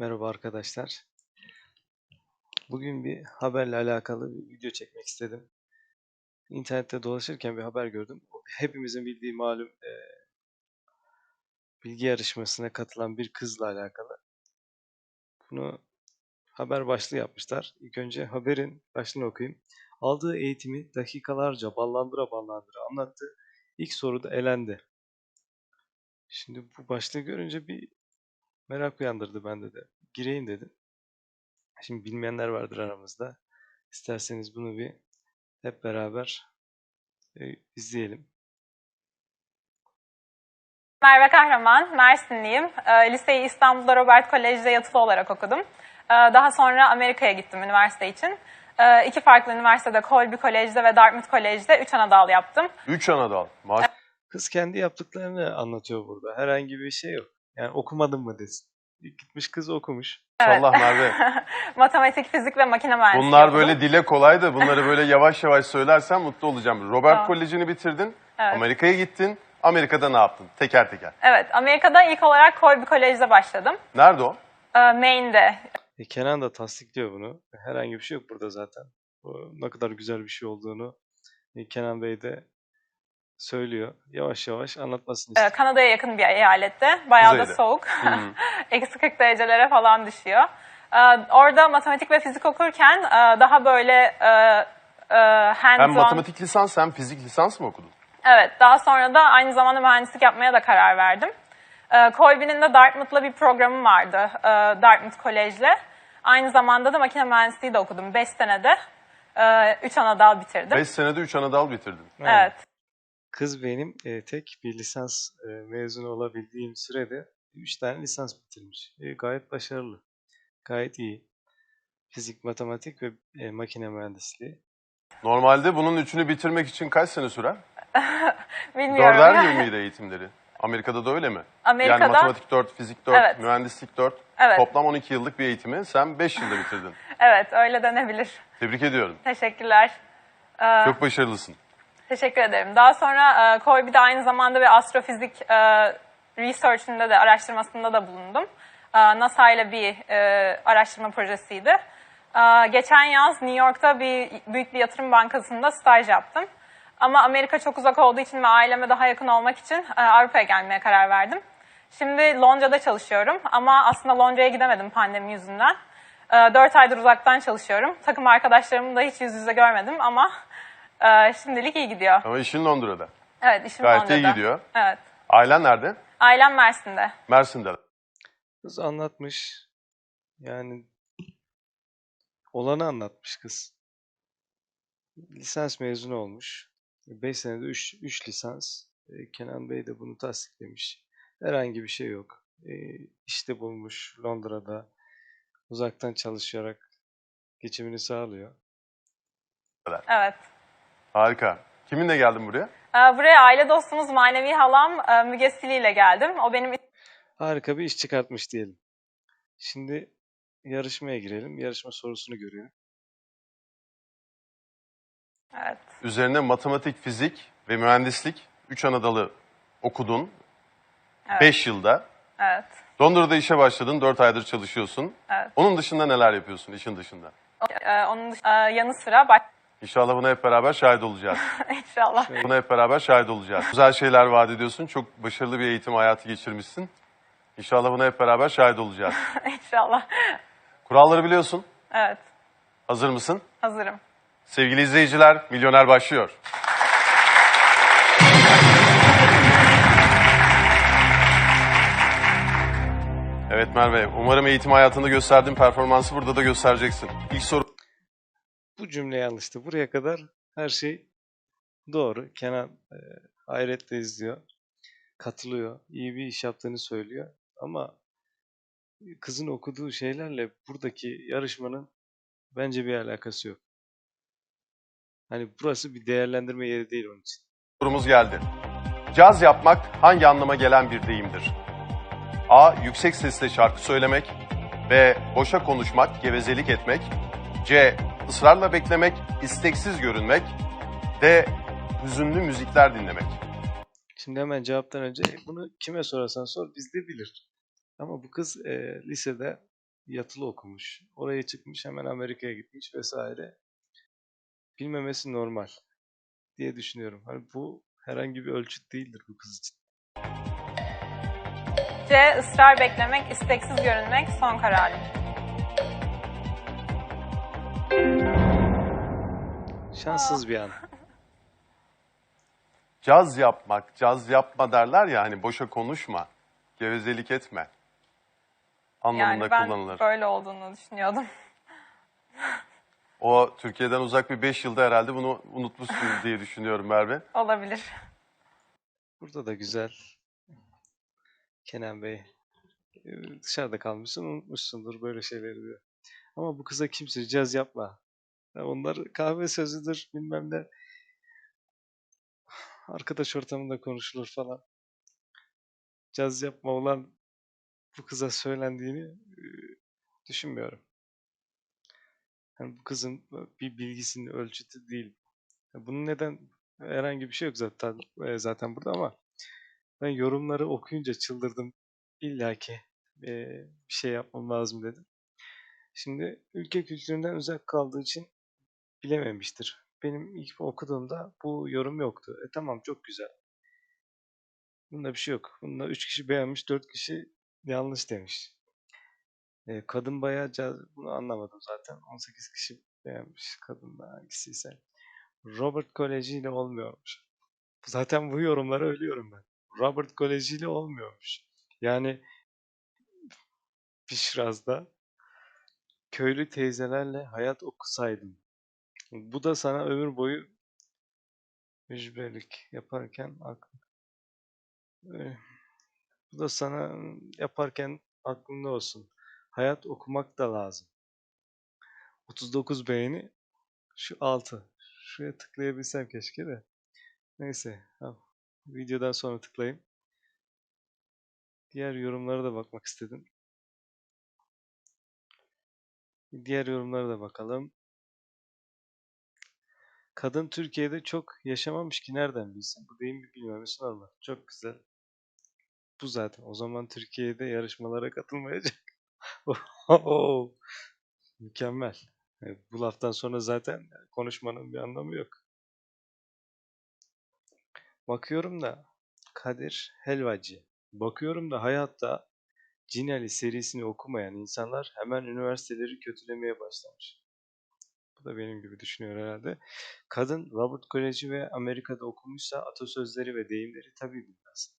Merhaba arkadaşlar. Bugün bir haberle alakalı bir video çekmek istedim. İnternette dolaşırken bir haber gördüm. Hepimizin bildiği malum eee, bilgi yarışmasına katılan bir kızla alakalı. Bunu haber başlığı yapmışlar. İlk önce haberin başlığını okuyayım. Aldığı eğitimi dakikalarca ballandıra ballandıra anlattı. İlk soruda elendi. Şimdi bu başlığı görünce bir merak uyandırdı bende de. Gireyim dedim. Şimdi bilmeyenler vardır aramızda. İsterseniz bunu bir hep beraber e, izleyelim. Merve Kahraman, Mersinliyim. Ee, Liseyi İstanbul'da Robert Kolej'de yatılı olarak okudum. Ee, Daha sonra Amerika'ya gittim üniversite için. Ee, İki farklı üniversitede, Colby Kolej'de ve Dartmouth Kolej'de 3 ana dal yaptım. Üç Anadal. Maş Kız kendi yaptıklarını anlatıyor burada. Herhangi bir şey yok. Yani okumadın mı desin. Gitmiş kız okumuş. maşallah Merve. Matematik, fizik ve makine mühendisliği Bunlar böyle dile kolay da bunları böyle yavaş yavaş söylersen mutlu olacağım. Robert Tamam. Koleji'ni bitirdin. Evet. Amerika'ya gittin. Amerika'da ne yaptın? Teker teker. Evet, Amerika'da ilk olarak Colby Kolej'de başladım. Nerede o? Ee, Maine'de. E, Kenan da tasdikliyor bunu. Herhangi bir şey yok burada zaten. Bu ne kadar güzel bir şey olduğunu e, Kenan Bey de söylüyor. Yavaş yavaş anlatmasını Ee, istiyor. Kanada'ya yakın bir eyalette. Bayağı da Kuzeyde. soğuk. Hmm. Eksi 40 derecelere falan düşüyor. Ee, orada matematik ve fizik okurken e, daha böyle e, e, hands-on... Hem matematik lisans hem fizik lisans mı okudun? Evet, daha sonra da aynı zamanda mühendislik yapmaya da karar verdim. Ee, Colby'nin de Dartmouth'la bir programı vardı, Dartmouth Kolej'le. Aynı zamanda da makine mühendisliği de okudum 5 senede. 3 ana dal bitirdim. 5 senede 3 Anadal bitirdin. Evet. Kız benim e, tek bir lisans e, mezunu olabildiğim sürede 3 tane lisans bitirmiş. E, gayet başarılı. Gayet iyi. Fizik, matematik ve e, makine mühendisliği. Normalde bunun üçünü bitirmek için kaç sene sürer? Bilmiyorum. Dörder yıl mıydı eğitimleri? Amerika'da da öyle mi? Amerika'da- Yani matematik 4, fizik 4, Evet. mühendislik 4. Evet. Toplam 12 yıllık bir eğitimi sen 5 yılda bitirdin. Evet, öyle denebilir. Tebrik ediyorum. Teşekkürler. Ee, Çok başarılısın. Teşekkür ederim. Daha sonra e, Colby'de aynı zamanda bir astrofizik e, research'ünde de araştırmasında da bulundum. E, NASA ile bir e, araştırma projesiydi. E, geçen yaz New York'ta bir büyük bir yatırım bankasında staj yaptım. Ama Amerika çok uzak olduğu için ve aileme daha yakın olmak için Avrupa'ya gelmeye karar verdim. Şimdi Londra'da çalışıyorum ama aslında Londra'ya gidemedim pandemi yüzünden. E, Dört aydır uzaktan çalışıyorum. Takım arkadaşlarımı da hiç yüz yüze görmedim ama e, şimdilik iyi gidiyor. Ama işin Londra'da. Evet işim Gayet Londra'da. iyi gidiyor. Evet. Ailen nerede? Ailem Mersin'de. Mersin'de. Kız anlatmış. Yani olanı anlatmış kız. Lisans mezunu olmuş. 5 senede 3 3 lisans. E, Kenan Bey de bunu tasdiklemiş. Herhangi bir şey yok. E, işte bulmuş Londra'da. Uzaktan çalışarak geçimini sağlıyor. Evet. Harika. Kiminle geldin buraya? Ee, Buraya aile dostumuz manevi halam e, Müge Sili ile geldim. O benim Harika bir iş çıkartmış diyelim. Şimdi yarışmaya girelim. Yarışma sorusunu görelim. evet. Üzerine matematik, fizik ve mühendislik 3 Anadolu okudun. Evet. 5 yılda. Evet. Londra'da işe başladın. 4 aydır çalışıyorsun. Evet. Onun dışında neler yapıyorsun işin dışında? Ee, onun dış- e, yanı sıra baş... İnşallah buna hep beraber şahit olacağız. inşallah. Buna hep beraber şahit olacağız. Güzel şeyler vaat ediyorsun. Çok başarılı bir eğitim hayatı geçirmişsin. İnşallah buna hep beraber şahit olacağız. inşallah. Kuralları biliyorsun. Evet. Hazır mısın? Hazırım. Sevgili izleyiciler, Milyoner başlıyor. Evet Merve, umarım eğitim hayatında gösterdiğin performansı burada da göstereceksin. İlk soru Bu cümle yanlıştı. Buraya kadar her şey doğru. Kenan e, hayretle izliyor. Katılıyor. iyi bir iş yaptığını söylüyor. Ama kızın okuduğu şeylerle buradaki yarışmanın bence bir alakası yok. Hani burası bir değerlendirme yeri değil onun için. sorumuz geldi. Caz yapmak hangi anlama gelen bir deyimdir? A. Yüksek sesle şarkı söylemek. B. Boşa konuşmak, gevezelik etmek. C. ısrarla beklemek, isteksiz görünmek. D. Hüzünlü müzikler dinlemek. Şimdi hemen cevaptan önce "E, bunu kime sorarsan sor bizde bilir. Ama bu kız e, lisede yatılı okumuş. Oraya çıkmış hemen Amerika'ya gitmiş vesaire. Bilmemesi normal diye düşünüyorum. Hani bu herhangi bir ölçüt değildir bu kız için. C. ısrar beklemek, isteksiz görünmek son kararım. Şanssız bir an. Caz yapmak, caz yapma derler ya hani boşa konuşma, gevezelik etme anlamında Yani ben kullanılır. böyle olduğunu düşünüyordum. O Türkiye'den uzak bir 5 yılda herhalde bunu unutmuşsun diye düşünüyorum Merve. Olabilir. Burada da güzel. Kenan Bey. e, Dışarıda kalmışsın unutmuşsundur böyle şeyleri diyor. Ama bu kıza kimse caz yapma. Onlar kahve sözüdür bilmem ne. Arkadaş ortamında konuşulur falan. Caz yapma olan bu kıza söylendiğini düşünmüyorum. Yani bu kızın bir bilgisinin ölçütü değil. Bunun neden herhangi bir şey yok zaten e, zaten burada ama ben yorumları okuyunca çıldırdım. İlla ki bir şey yapmam lazım dedim. Şimdi ülke kültüründen uzak kaldığı için bilememiştir. Benim ilk okuduğumda bu yorum yoktu. E tamam çok güzel. Bunda bir şey yok. Bunda 3 kişi beğenmiş, 4 kişi yanlış demiş. E, kadın bayağı bunu anlamadım zaten. 18 kişi beğenmiş. Kadın da hangisiyse. Robert Koleji ile olmuyormuş. Zaten bu yorumlara ölüyorum ben. Robert Koleji ile olmuyormuş. Yani Pişraz'da köylü teyzelerle hayat okusaydım. Bu da sana ömür boyu mücbirlik yaparken akl- Ee, bu da sana yaparken aklında olsun. Hayat okumak da lazım. 39 beğeni şu 6. Şuraya tıklayabilsem keşke de. Neyse. Videodan sonra tıklayayım. Diğer yorumlara da bakmak istedim. Diğer yorumlara da bakalım. Kadın Türkiye'de çok yaşamamış ki nereden bilsin? Bu deyimi bilmemesi normal. Çok güzel. Bu zaten. O zaman Türkiye'de yarışmalara katılmayacak. Oho! Mükemmel. E, Bu laftan sonra zaten konuşmanın bir anlamı yok. Bakıyorum da Kadir Helvacı. Bakıyorum da hayatta Cinali serisini okumayan insanlar hemen üniversiteleri kötülemeye başlamış. Bu da benim gibi düşünüyor herhalde. Kadın Robert Koleji ve Amerika'da okumuşsa atasözleri ve deyimleri tabii bilmez.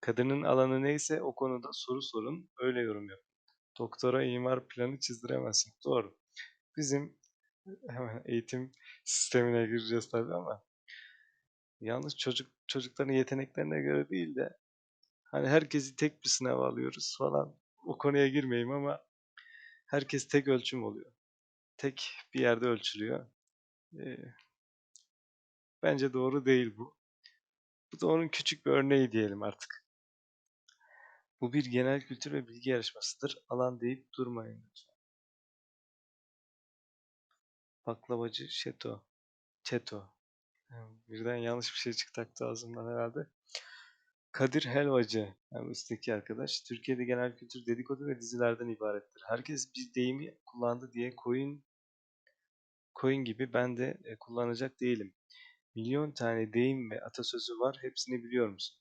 Kadının alanı neyse o konuda soru sorun, öyle yorum yapın. Doktora imar planı çizdiremezsin. Doğru. Bizim hemen eğitim sistemine gireceğiz tabii ama yalnız çocuk çocukların yeteneklerine göre değil de hani herkesi tek bir sınava alıyoruz falan. O konuya girmeyeyim ama herkes tek ölçüm oluyor. Tek bir yerde ölçülüyor. Bence doğru değil bu. Bu da onun küçük bir örneği diyelim artık. Bu bir genel kültür ve bilgi yarışmasıdır. Alan deyip durmayın lütfen. Baklavacı Şeto. Çeto. Birden yanlış bir şey çıktı ağzımdan herhalde. Kadir Helvacı, yani üstteki arkadaş. Türkiye'de genel kültür dedikodu ve dizilerden ibarettir. Herkes bir deyimi kullandı diye coin coin gibi ben de e, kullanacak değilim. Milyon tane deyim ve atasözü var. Hepsini biliyor musun?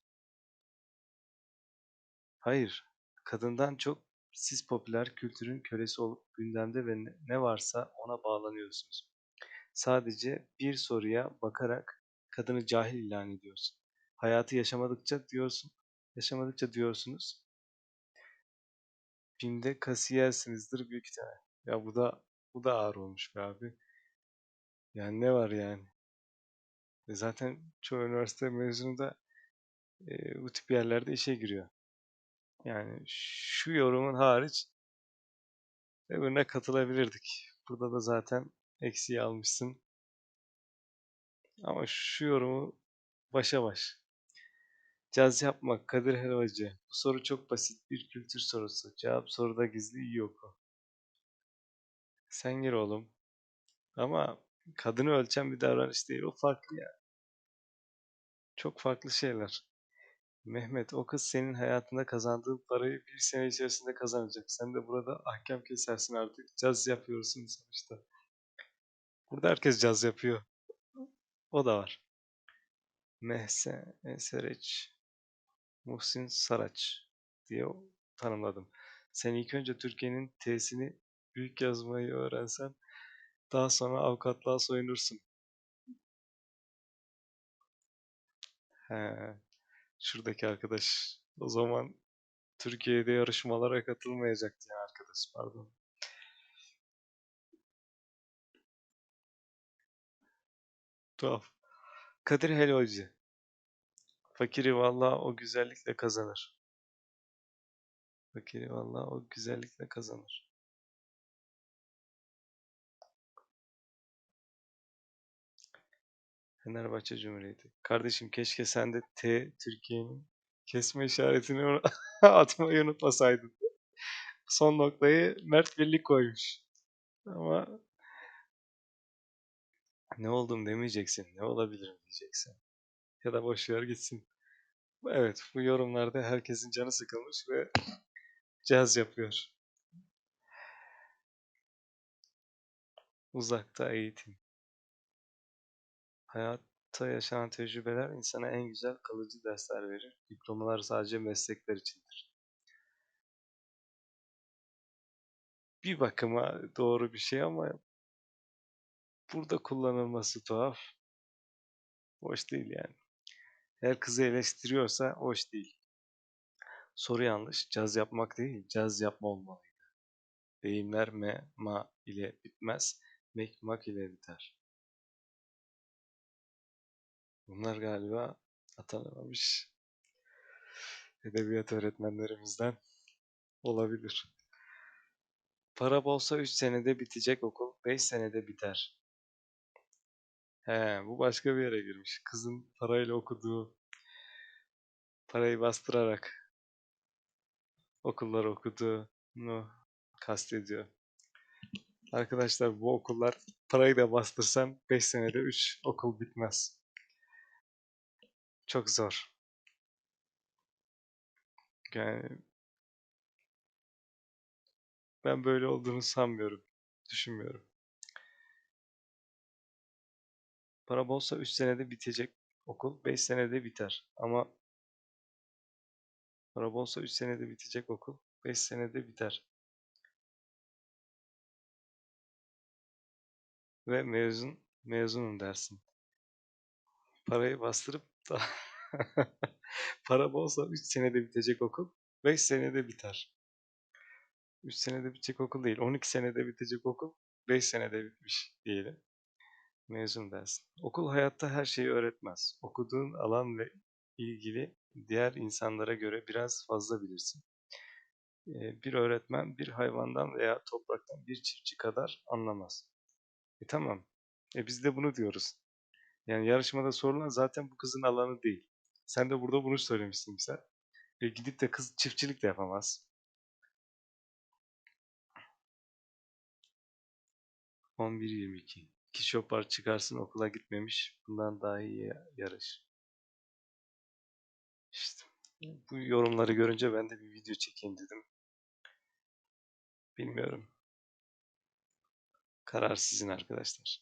Hayır. Kadından çok siz popüler kültürün kölesi olup gündemde ve ne- varsa ona bağlanıyorsunuz. Sadece bir soruya bakarak kadını cahil ilan ediyorsun. Hayatı yaşamadıkça diyorsun, yaşamadıkça diyorsunuz. Binde kasiyersinizdir büyük ihtimal. Ya bu da bu da ağır olmuş be abi. Yani ne var yani? E zaten çoğu üniversite mezunu da e, bu tip yerlerde işe giriyor. Yani şu yorumun hariç öbürüne katılabilirdik. Burada da zaten eksiği almışsın. Ama şu yorumu başa baş. Caz yapmak, Kadir Helvacı. Bu soru çok basit bir kültür sorusu. Cevap soruda gizli iyi oku. Sen gir oğlum. Ama kadını ölçen bir davranış değil. O farklı ya. Çok farklı şeyler. Mehmet o kız senin hayatında kazandığın parayı bir sene içerisinde kazanacak. Sen de burada ahkam kesersin artık. Caz yapıyorsun sonuçta. Burada herkes caz yapıyor. O da var. Mehsen Esereç Muhsin Saraç diye tanımladım. Sen ilk önce Türkiye'nin T'sini büyük yazmayı öğrensen daha sonra avukatlığa soyunursun. He, şuradaki arkadaş. O zaman Türkiye'de yarışmalara katılmayacaktı yani arkadaş pardon. Tuhaf. Kadir Helvacı. Fakiri vallahi o güzellikle kazanır. Fakiri vallahi o güzellikle kazanır. Fenerbahçe Cumhuriyeti. Kardeşim keşke sen de T Türkiye'nin kesme işaretini atmayı unutmasaydın. Son noktayı Mert Birlik koymuş. Ama ne oldum demeyeceksin. Ne olabilirim diyeceksin. Ya da boş ver gitsin. Evet bu yorumlarda herkesin canı sıkılmış ve caz yapıyor. Uzakta eğitim. Hayatta yaşanan tecrübeler insana en güzel kalıcı dersler verir. Diplomalar sadece meslekler içindir. Bir bakıma doğru bir şey ama burada kullanılması tuhaf. Hoş değil yani. Eğer kızı eleştiriyorsa hoş değil. Soru yanlış. Caz yapmak değil, caz yapma olmalıydı. Deyimler me, ma ile bitmez, mek, mak ile biter. Bunlar galiba atanamamış edebiyat öğretmenlerimizden olabilir. Para bolsa 3 senede bitecek okul, 5 senede biter. He, bu başka bir yere girmiş. Kızın parayla okuduğu, parayı bastırarak okullar okuduğunu kastediyor. Arkadaşlar bu okullar parayı da bastırsan 5 senede 3 okul bitmez. Çok zor. Yani ben böyle olduğunu sanmıyorum. Düşünmüyorum. Para bolsa 3 senede bitecek okul 5 senede biter. Ama para bolsa 3 senede bitecek okul 5 senede biter. Ve mezun mezunum dersin. Parayı bastırıp da para bolsa 3 senede bitecek okul 5 senede biter. 3 senede bitecek okul değil 12 senede bitecek okul 5 senede bitmiş diyelim. Mezun dersin. Okul hayatta her şeyi öğretmez. Okuduğun alan ve ilgili diğer insanlara göre biraz fazla bilirsin. Bir öğretmen bir hayvandan veya topraktan bir çiftçi kadar anlamaz. E tamam. E biz de bunu diyoruz. Yani yarışmada sorulan zaten bu kızın alanı değil. Sen de burada bunu söylemişsin bize. E gidip de kız çiftçilik de yapamaz. 11-22. İki şopar çıkarsın okula gitmemiş. Bundan daha iyi yarış. İşte bu yorumları görünce ben de bir video çekeyim dedim. Bilmiyorum. Karar sizin arkadaşlar.